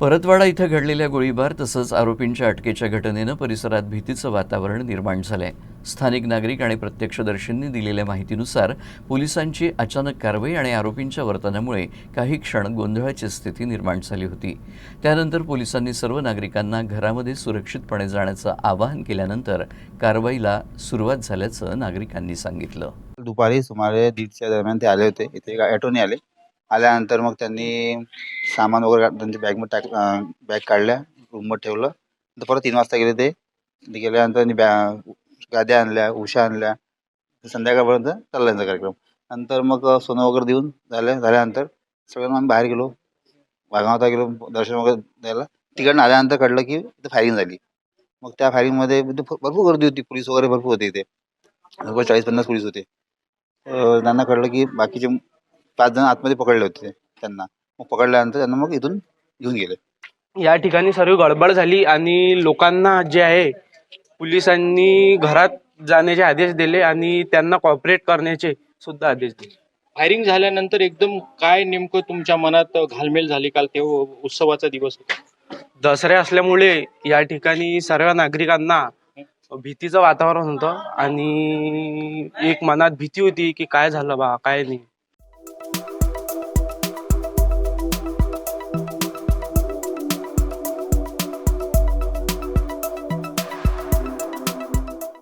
परतवाडा इथं घडलेल्या गोळीबार तसंच आरोपींच्या अटकेच्या घटनेनं परिसरात भीतीचं वातावरण निर्माण झालंय. स्थानिक नागरिक आणि प्रत्यक्षदर्शींनी दिलेल्या माहितीनुसार पोलिसांची अचानक कारवाई आणि आरोपींच्या वर्तनामुळे काही क्षण गोंधळाची स्थिती निर्माण झाली होती. त्यानंतर पोलिसांनी सर्व नागरिकांना घरामध्ये सुरक्षितपणे जाण्याचं आवाहन केल्यानंतर कारवाईला सुरुवात झाल्याचं नागरिकांनी सांगितलं. दुपारी सुमारे दीडच्या दरम्यान ते आले होते. इथे एका ॲटोने आले. आल्यानंतर मग त्यांनी सामान वगैरे त्यांच्या बॅगमध्ये टाक बॅग काढल्या रूममध्ये ठेवलं. तर परत तीन वाजता गेले ते. गेल्यानंतर त्यांनी बॅ गाद्या आणल्या उशा आणल्या. संध्याकाळपर्यंत चालला त्यांचा कार्यक्रम. नंतर मग सोनं वगैरे देऊन झालं झाल्यानंतर सगळ्यांना आम्ही बाहेर गेलो. वाघावता गेलो दर्शन वगैरे द्यायला. तिकडनं आल्यानंतर कळलं की इथं फायरिंग झाली. मग त्या फायरिंगमध्ये म्हणजे भरपूर गर्दी होती. पोलीस वगैरे भरपूर होते इथे. जवळ चाळीस पन्नास पोलीस होते. त्यांना कळलं की बाकीचे पाच जण आतमध्ये पकडले होते त्यांना. मग पकडल्यानंतर त्यांना मग इथून घेऊन गेले. या ठिकाणी सर्व गडबड झाली आणि लोकांना जे आहे पोलिसांनी घरात जाण्याचे आदेश दिले आणि त्यांना कॉपरेट करण्याचे सुद्धा आदेश दिले. फायरिंग झाल्यानंतर एकदम काय नेमकं तुमच्या मनात घालमेल झाली काल ते उत्सवाचा दिवस होता? दसरे असल्यामुळे या ठिकाणी सर्व नागरिकांना भीतीचं वातावरण होतं आणि एक मनात भीती होती की काय झालं बा काय नाही.